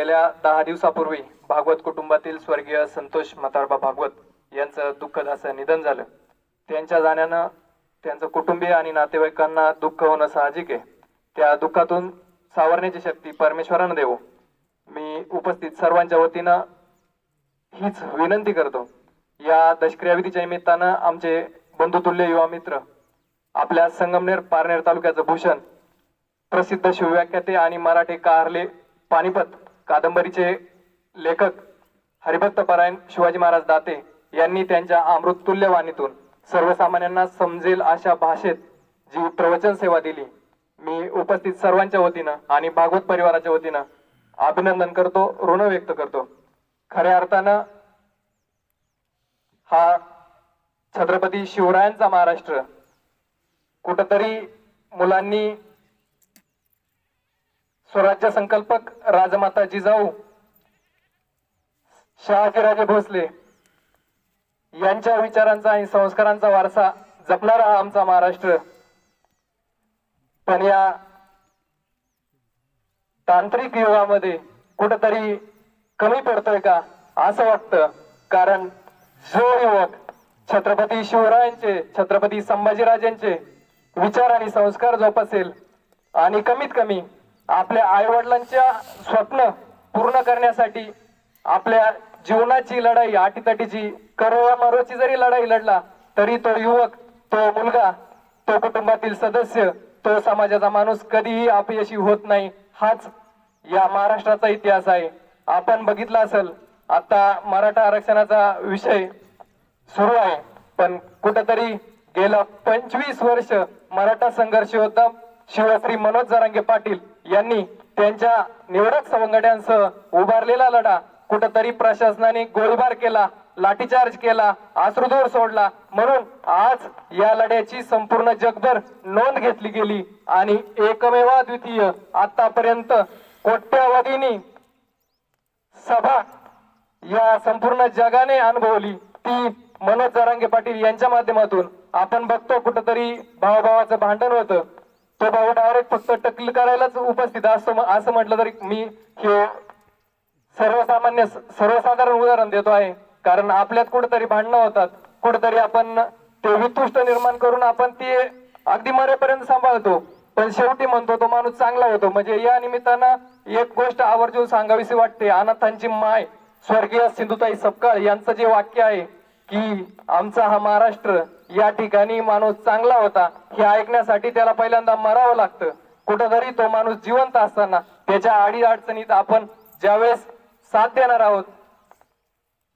गेल्या दहा दिवसापूर्वी भागवत कुटुंबातील स्वर्गीय संतोष मतारबा भागवत यांचं दुःखद असं निधन झालं. त्यांच्या जाण्यानं त्यांचं कुटुंबीय आणि नातेवाईकांना दुःख होणं साहजिक आहे. त्या दुःखातून सावरण्याची शक्ती परमेश्वरानं देवो. मी उपस्थित सर्वांच्या वतीनं हीच विनंती करतो. या दशक्रियाविधीच्या निमित्तानं आमचे बंधुतुल्य युवा मित्र आपल्या संगमनेर पारनेर तालुक्याचं भूषण प्रसिद्ध शिवव्याख्याते आणि मराठी कारले पानिपत कादंबरीचे लेखक हरिभक्त परायण शिवाजी महाराज दाते यांनी त्यांच्या अमृततुल्य वाणीतून सर्वसामान्यांना समजेल अशा भाषेत जी प्रवचन सेवा दिली. मी उपस्थित सर्वांच्या वतीनं आणि भागवत परिवाराच्या वतीनं अभिनंदन करतो ऋण व्यक्त करतो. खऱ्या अर्थानं हा छत्रपती शिवरायांचा महाराष्ट्र कुठंतरी मुलांनी स्वराज्य संकल्पक राजमाता जिजाऊ शहाजीराजे भोसले. यांच्या विचारांचा आणि संस्कारांचा वारसा जपणारा हा आमचा महाराष्ट्र. पण या तांत्रिक युगामध्ये कुठंतरी कमी पडतोय का असं वाटतं? कारण जो युवक छत्रपती शिवरायांचे छत्रपती संभाजीराजांचे विचार आणि संस्कार जोपासेल आणि कमीत कमी आपल्या आईवडिलांच्या स्वप्न पूर्ण करण्यासाठी आपल्या जीवनाची लढाई आटीतटीची करोयामारोची जरी लढाई लढला तरी तो युवक तो मुलगा तो कुटुंबातील सदस्य तो समाजाचा माणूस कधीही अपयशी होत नाही हाच या महाराष्ट्राचा इतिहास आहे. आपण बघितला असेल आता मराठा आरक्षणाचा विषय सुरू आहे पण कुठंतरी गेलं पंचवीस वर्ष मराठा संघर्ष होता. शिवश्री मनोज जरांगे पाटील यांनी त्यांच्या निवडक सवंगड्यांसह उभारलेला लढा कुठंतरी प्रशासनाने गोळीबार केला लाठीचार्ज केला आश्रुदूर सोडला. म्हणून आज या लढ्याची संपूर्ण जगभर नोंद घेतली गेली आणि एकमेवा द्वितीय आतापर्यंत कोट्यावधीनी सभा या संपूर्ण जगाने अनुभवली. ती मनोज जरांगे पाटील यांच्या माध्यमातून. आपण बघतो कुठंतरी भावभावाचं भांडण होतं. तो भाऊ डायरेक्ट फक्त टकल करायलाच उपस्थित. असतो असं म्हटलं तरी मी हे सर्वसामान्य सर्वसाधारण उदाहरण देतो आहे. कारण आपल्यात कुठेतरी भांडणं होतात. कुठेतरी आपण ते वितुष्ट निर्माण करून आपण ते अगदी मरेपर्यंत सांभाळतो. पण शेवटी म्हणतो तो माणूस चांगला होतो. म्हणजे या निमित्तानं एक गोष्ट आवर्जून सांगावीशी वाटते. अनाथांची माय स्वर्गीय सिंधुताई सपकाळ यांचं जे वाक्य आहे की आमचा हा महाराष्ट्र या ठिकाणी माणूस चांगला होता हे ऐकण्यासाठी त्याला पहिल्यांदा मरावं लागतं. कुठंतरी तो माणूस जिवंत असताना त्याच्या आडी अडचणीत आपण ज्यावेळेस साथ देणार आहोत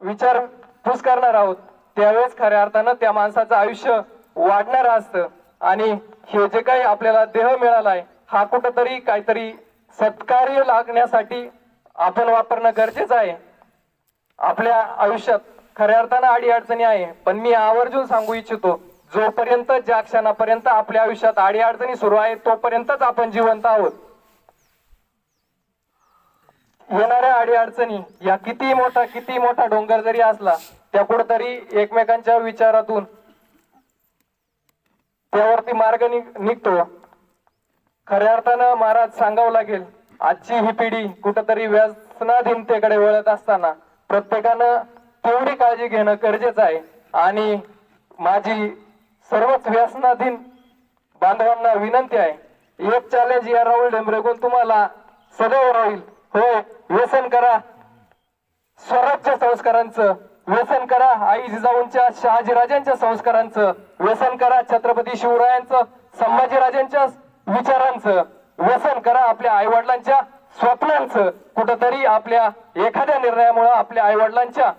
विचार पूस करणार आहोत त्यावेळेस खऱ्या अर्थानं त्या माणसाचं आयुष्य वाढणार असतं. आणि हे जे काही आपल्याला देह मिळालाय हा कुठंतरी काहीतरी सत्कार्य लागण्यासाठी आपण वापरणं गरजेचं आहे. आपल्या आयुष्यात खऱ्या अर्थानं आडी अडचणी आहे. पण मी आवर्जून सांगू इच्छितो जोपर्यंत ज्या क्षणापर्यंत आपल्या आयुष्यात आडी अडचणी सुरू आहे तोपर्यंतच आपण जिवंत आहोत. येणाऱ्या अडीअडचणी या किती मोठा किती मोठा डोंगर जरी असला त्या कुठंतरी एकमेकांच्या विचारातून त्यावरती मार्ग निघ- निघतो. खऱ्या अर्थानं महाराज सांगावं लागेल आजची ही पिढी कुठंतरी व्यसनाधीनतेकडे वळत असताना प्रत्येकानं तेवढी काळजी घेणं गरजेचं आहे. आणि माझी सर्वच व्यसनाधीन बांधवांना विनंती आहे. एक चॅलेंज या राहुल डेंबरेगून तुम्हाला सदैव राहील. होय व्यसन करा. स्वराज्य संस्कारांचं व्यसन करा. आई जिजाऊंच्या शहाजीराजांच्या संस्कारांचं व्यसन करा. छत्रपती शिवरायांचं संभाजीराजांच्या विचारांचं व्यसन करा. आपल्या आईवडिलांच्या स्वप्नांचं कुठंतरी आपल्या एखाद्या निर्णयामुळे आपल्या आईवडिलांच्या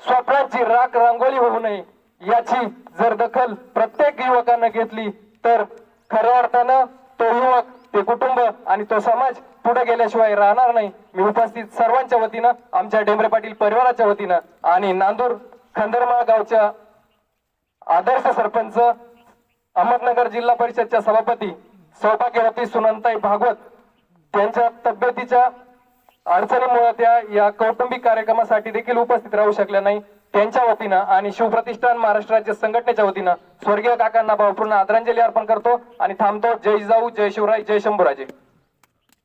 स्वप्नाची राख रांगोळी होऊ नये. याची जर दखल प्रत्येक युवकानं घेतली तर खऱ्या अर्थानं तो युवक ते कुटुंब आणि तो समाज पुढे गेल्याशिवाय राहणार नाही. मी उपस्थित सर्वांच्या वतीनं आमच्या डेंबरे पाटील परिवाराच्या वतीनं आणि नांदूर खंदरमाळ गावच्या आदर्श सरपंच अहमदनगर जिल्हा परिषदच्या सभापती सौभाग्यवती सुनंताई भागवत त्यांच्या तब्येतीच्या अडचणीमुळे त्या या कौटुंबिक कार्यक्रमासाठी देखील उपस्थित राहू शकल्या नाही. त्यांच्या वतीनं आणि शिवप्रतिष्ठान महाराष्ट्र राज्य संघटनेच्या वतीनं स्वर्गीय काकांना भावपूर्ण आदरांजली अर्पण करतो आणि थांबतो. जय जाऊ जय शिवराय जय शंभूराजे.